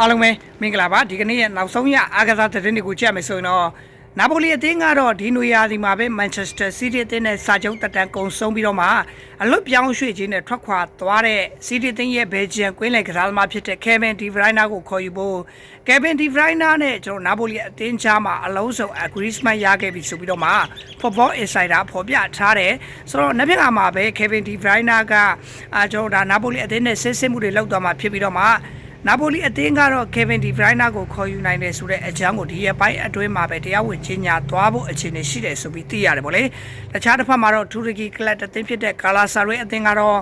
အားလုံးပဲမင်္ဂလာပါဒီကနေ့ရဲ့နောက်ဆုံးရအားကစားသတင်းတွေကိုကြည့်ရမယ်ဆိုရင်တော့နာပိုလီအသင်းကတော့ဒီနွေရာသီမှာပဲမန်ချက်စတာစီးတီးအသင်းနဲ့စာချုပ်တက်တန်ကုံဆုံးပြီးတော့မှအလွတ်ပြောင်းရွှေ့ခြင်းနဲ့ထွက်ခွာသွားတဲ့စီးတီးအသင်းရဲ့ဘယ်ဂျီယန်ကွင်းလယ်ကစားသမားဖြစ်တဲ့ Kevin De Bruyne ကိုခေါ်ယူဖို့ Kevin De Bruyne နဲ့ကျွန်တော်နာပိုလီအသင်းကြားမှာအလုံးစုံ agreement ရခဲ့ပြီဆိုပြီးတော့မှ Football Insider ဖော်ပြထားတယ်ဆိုတော့နှစ်ဖက်ကမှာပဲ Kevin De Bruyne ကအာကျွန်တော်ဒါနာပိုလီအသင်းနဲ့ဆစ်စစ်မှုတွေလုပ်သွားမှာဖြစ်ပြီးတော့မှ နာပိုလီအသင်းကတော့ Kevin De Bruyne ကိုခေါ်ယူနိုင်တယ်ဆိုတဲ့အကြောင်းကိုဒီရက်ပိုင်းအတွင်းမှာပဲတရားဝင်ကြီးညာသွားဖို့အခြေအနေရှိတယ်ဆိုပြီးသိရတယ်ဗောလေ။တခြားတစ်ဖက်မှာတော့တူရကီကလပ်အသင်းဖြစ်တဲ့ကာလာဆာရေးအသင်းကတော့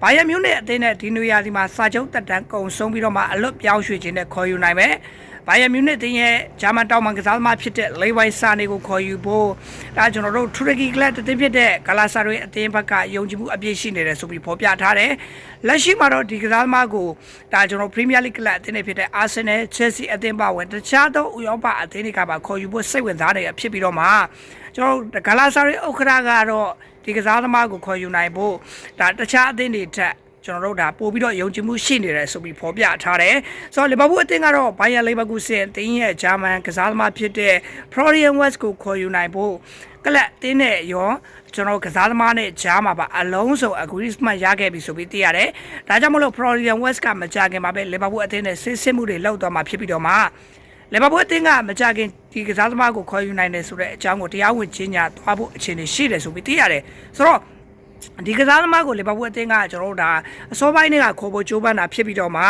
ဘိုင်ယန်မြူးနစ်အသင်းနဲ့ဒီနွေရာသီမှာစာချုပ်တက်တန်းကုံဆုံးပြီးတော့မှအလွတ်ပြောင်းရွှေ့ခြင်းနဲ့ခေါ်ယူနိုင်မယ်။ ဘိုင်ယန်မြူးနစ်တင်းရဲ့ဂျာမန်တောင်မန်ကစားသမားဖြစ်တဲ့လေဝိုင်စာနေကိုခေါ်ယူဖို့ဒါကျွန်တော်တို့ထူရကီကလပ်အသင်းဖြစ်တဲ့ဂလာဆာရေးအသင်းဘက်ကယုံကြည်မှုအပြည့်ရှိနေတယ်ဆိုပြီးဖော်ပြထားတယ်။လက်ရှိမှာတော့ဒီကစားသမားကိုဒါကျွန်တော်ပရီးမီးယားလိဂ်ကလပ်အသင်းတွေဖြစ်တဲ့အာဆင်နယ်၊ချယ်ဆီအသင်းပါဝင်တခြားသောဥရောပအသင်းတွေကပါခေါ်ယူဖို့စိတ်ဝင်စားနေရဖြစ်ပြီးတော့မှကျွန်တော်တို့ဂလာဆာရေးဥက္ကရာကတော့ဒီကစားသမားကိုခေါ်ယူနိုင်ဖို့ဒါတခြားအသင်းတွေထက် ကျွန်တော်တို့ဒါပို့ပြီးတော့ယုံကြည်မှုရှိနေတယ်ဆိုပြီးဖော်ပြထားတယ်ဆိုတော့လီဗာပူးအသင်းကတော့ဘိုင်ယန်လီဗာပူးဆင်အသင်းရဲ့ဂျာမန်ကစားသမားဖြစ်တဲ့ Florian West ကိုခေါ်ယူနိုင်ဖို့ကလပ်အသင်းနဲ့ရောကျွန်တော်ကစားသမားနဲ့ဂျားမှာပါအလုံးစုံ agreement ရခဲ့ပြီဆိုပြီးသိရတယ်ဒါကြောင့်မလို့ Florian West ကမကြခင်မှာပဲလီဗာပူးအသင်းနဲ့စစ်စစ်မှုတွေလောက်သွားမှာဖြစ်ပြီးတော့မှလီဗာပူးအသင်းကမကြခင်ဒီကစားသမားကိုခေါ်ယူနိုင်တယ်ဆိုတဲ့အကြောင်းကိုတရားဝင်ကြီးညာသွားဖို့အခြေအနေရှိတယ်ဆိုပြီးသိရတယ်ဆိုတော့ ဒီကစားသမားကိုလီဗာပူးအသင်းကကျွန်တော်တို့ဒါအစောပိုင်းတွေကခေါ်ဖို့ကြိုးပမ်းတာဖြစ်ပြီးတော့မှ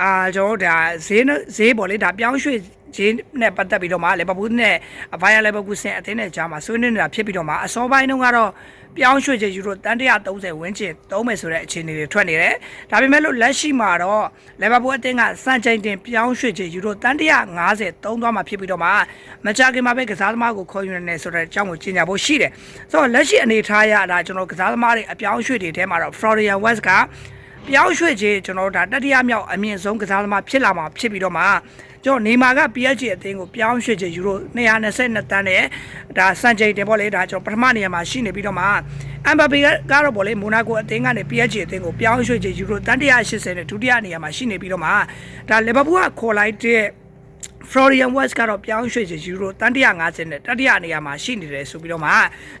အာကျွန်တော်တို့ဒါဈေးဈေးပေါ်လေဒါပြောင်းရွှေ့ဂျင်းနဲ့ပတ်သက်ပြီးတော့မှလီဗာပူးနဲ့ဘိုင်ယာလီဗာပူးဆင်အသင်းနဲ့ကြားမှာဆွေးနွေးနေတာဖြစ်ပြီးတော့မှအစောပိုင်းတုန်းကတော့ပြောင်းရွှေ့ချေယူရိုတန်130ဝန်းကျင်သုံးမယ်ဆိုတဲ့အခြေအနေတွေထွက်နေတယ်။ဒါပေမဲ့လို့လက်ရှိမှာတော့လီဗာပူးအသင်းကစံချိန်တင်ပြောင်းရွှေ့ချေယူရိုတန်150သုံးသွားမှာဖြစ်ပြီးတော့မှမကြခင်မှာပဲကစားသမားကိုခေါ်ယူနေဆိုတဲ့အကြောင်းကိုကြီးညာဖို့ရှိတယ်။ဆိုတော့လက်ရှိအနေထားရတာကျွန်တော်ကစားသမားတွေအပြောင်းရွှေ့တွေထဲမှာတော့ Florian West က ပြောင်းရွှေ့ခြင်းကျွန်တော်တို့ဒါတတိယမြောက်အမြင့်ဆုံးကစားသမားဖြစ်လာမှာဖြစ်ပြီးတော့မှကျွန်တော်နေမာက PSG အသင်းကိုပြောင်းရွှေ့ခြင်းယူရို222တန်းနဲ့ဒါစံချိန်တင်ပေါ့လေဒါကျွန်တော်ပထမနေရာမှာရှိနေပြီးတော့မှအမ်ဘာပေကတော့ပေါ့လေမိုနာကိုအသင်းကနေ PSG အသင်းကိုပြောင်းရွှေ့ခြင်းယူရိုတန်180နဲ့ဒုတိယနေရာမှာရှိနေပြီးတော့မှဒါလီဗာပူးကခေါ်လိုက်တဲ့ Florian West ကတော့ပြောင်းရွှေ့ချယူရိုတန်150နဲ့တတိယနေရာမှာရှိနေတယ်ဆိုပြီးတော့မှ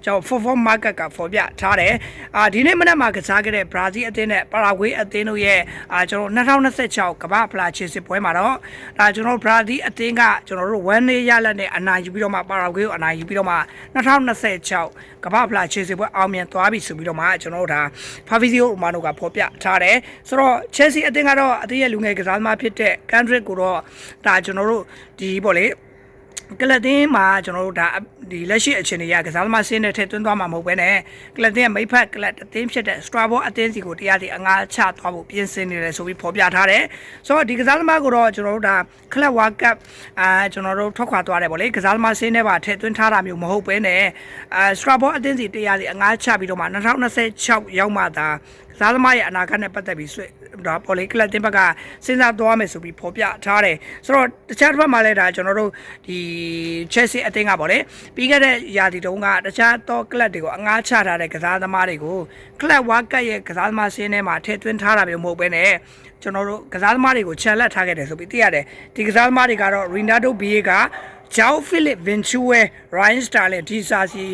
ကျွန်တော် Forform Market ကဖော်ပြထားတယ်အာဒီနေ့မနက်မှာကစားခဲ့တဲ့ Brazil အသင်းနဲ့ Paraguay အသင်းတို့ရဲ့အာကျွန်တော်2026ကမ္ဘာဖလားချေစစ်ပွဲမှာတော့ဒါကျွန်တော် Brazil အသင်းကကျွန်တော်တို့1 day ရလက်နဲ့အနိုင်ယူပြီးတော့မှ Paraguay ကိုအနိုင်ယူပြီးတော့မှ2026ကမ္ဘာဖလားချေစစ်ပွဲအောင်မြင်သွားပြီဆိုပြီးတော့မှကျွန်တော်တို့ဒါ Fabrizio Romano ကဖော်ပြထားတယ်ဆိုတော့ Chelsea အသင်းကတော့အသင်းရဲ့လူငယ်ကစားသမားဖြစ်တဲ့ Kendrick ကိုတော့ဒါကျွန်တော်တို့ဒီပေါ့လေကလတင်မှာကျွန်တော်တို့ဒါဒီလက်ရှိအခြေအနေရကစားသမားစင်းနဲ့ထည့်သွင်းသွားမှာမဟုတ်ဘဲနဲ့ကလတင်ရဲ့မိဖက်ကလတ်အသင်းဖြစ်တဲ့ Strabo အသင်းစီကိုတရားစီအငှားချသွားဖို့ပြင်ဆင်နေတယ်ဆိုပြီးဖော်ပြထားတယ်ဆိုတော့ဒီကစားသမားကိုတော့ကျွန်တော်တို့ဒါကလပ်ဝါကပ်အာကျွန်တော်တို့ထွက်ခွာသွားတယ်ဗောလေကစားသမားစင်းနဲ့ပါထည့်သွင်းထားတာမျိုးမဟုတ်ဘဲနဲ့အာ Strabo အသင်းစီတရားစီအငှားချပြီးတော့မှ2026ရောက်မှသာကစားသမားရဲ့အနာဂတ်နဲ့ပတ်သက်ပြီးဆွေး ဒါပေါ်လေကလပ်တင်ဘက်ကစဉ်းစားသွားမယ်ဆိုပြီးဖော်ပြထားတယ်ဆိုတော့တခြားတစ်ဖက်မှာလည်းဒါကျွန်တော်တို့ဒီ Chelsea အသင်းကပေါ့လေပြီးခဲ့တဲ့ရာသီတုန်းကတခြားသောကလပ်တွေကိုအငှားချထားတဲ့ကစားသမားတွေကိုကလပ်ဝါကတ်ရဲ့ကစားသမားစင်းထဲမှာထည့်သွင်းထားတာမျိုးမဟုတ်ဘဲနဲ့ကျွန်တော်တို့ကစားသမားတွေကိုချန်လက်ထားခဲ့တယ်ဆိုပြီးသိရတယ်ဒီကစားသမားတွေကတော့ Ronaldo Biega ဂျောက်ဖိလစ်ဗင်ချူဝဲရိုင်းစတာလင်ဒီစာစီ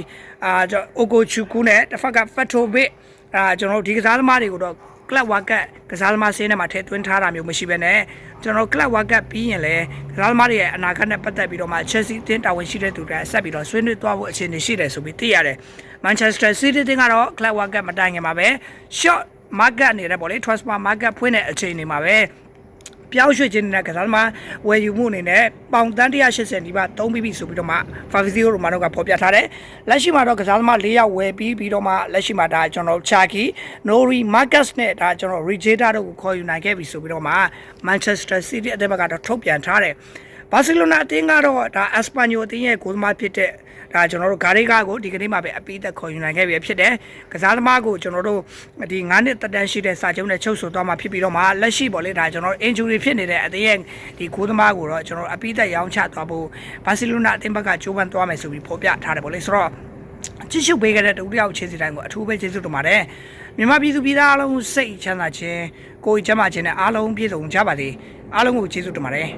အာအိုကိုချူကူနဲ့တစ်ဖက်ကဖက်ထိုဘစ်အာကျွန်တော်တို့ဒီကစားသမားတွေကိုတော့ ကလပ်ဝါကတ်ကစားသမားစင်းထဲမှာထည့်သွင်းထားတာမျိုးမရှိဘဲနဲ့ကျွန်တော်ကလပ်ဝါကတ်ပြီးရင်လည်းကစားသမားတွေရဲ့အနာဂတ်နဲ့ပတ်သက်ပြီးတော့မှ Chelsea အသင်းတာဝန်ရှိတဲ့သူတွေဆက်ပြီးတော့ဆွေးနွေးသွားဖို့အခြေအနေရှိတယ်ဆိုပြီးသိရတယ် Manchester City တင်ကတော့ကလပ်ဝါကတ်မတိုင်ခင်မှာပဲ short market အနေနဲ့ပေါ့လေ transfer market ဖွင့်တဲ့အချိန်နေမှာပဲ ပြောင်းရွှေ့ခြင်းနဲ့ကစားသမားဝယ်ယူမှုအနေနဲ့ပေါင်တန်း180ဒီပါသုံးပြီးပြီဆိုပြီးတော့မှ Fabrizio Romano ကဖော်ပြထားတယ်။လက်ရှိမှာတော့ကစားသမား၄ယောက်ဝယ်ပြီးပြီးတော့မှလက်ရှိမှာဒါကျွန်တော် Chaki, Nori, Marcus နဲ့ဒါကျွန်တော် Regeta တို့ကိုခေါ်ယူနိုင်ခဲ့ပြီဆိုပြီးတော့မှ Manchester City အသင်းဘက်ကတော့ထုတ်ပြန်ထားတယ်။ ဘာစီလိုနာအသင်းကတော့ဒါအက်စပန်ညိုအသင်းရဲ့ကိုယ်သမားဖြစ်တဲ့ဒါကျွန်တော်တို့ဂါရီကာကိုဒီကနေ့မှပဲအပိသက်ခေါ်ယူနိုင်ခဲ့ပြီဖြစ်တယ်။ကစားသမားကိုကျွန်တော်တို့ဒီ9နှစ်တက်တန်းရှိတဲ့စာချုပ်နဲ့ချုပ်ဆိုသွားမှာဖြစ်ပြီးတော့မှလက်ရှိပေါ့လေဒါကျွန်တော် injury ဖြစ်နေတဲ့အသင်းရဲ့ဒီကိုယ်သမားကိုတော့ကျွန်တော်အပိသက်ရောင်းချသွားဖို့ဘာစီလိုနာအသင်းဘက်ကကြိုးပမ်းသွားမယ်ဆိုပြီးဖော်ပြထားတယ်ပေါ့လေဆိုတော့ကြည့်ရှုပေးခဲ့တဲ့တူတယောက်ချင်းစီတိုင်းကိုအထူးပဲကျေးဇူးတင်ပါတယ်မြန်မာပြည်သူပြည်သားအားလုံးစိတ်ချမ်းသာခြင်းကိုယ်ကျန်းမာခြင်းနဲ့အားလုံးပြည့်စုံကြပါစေအားလုံးကိုကျေးဇူးတင်ပါတယ်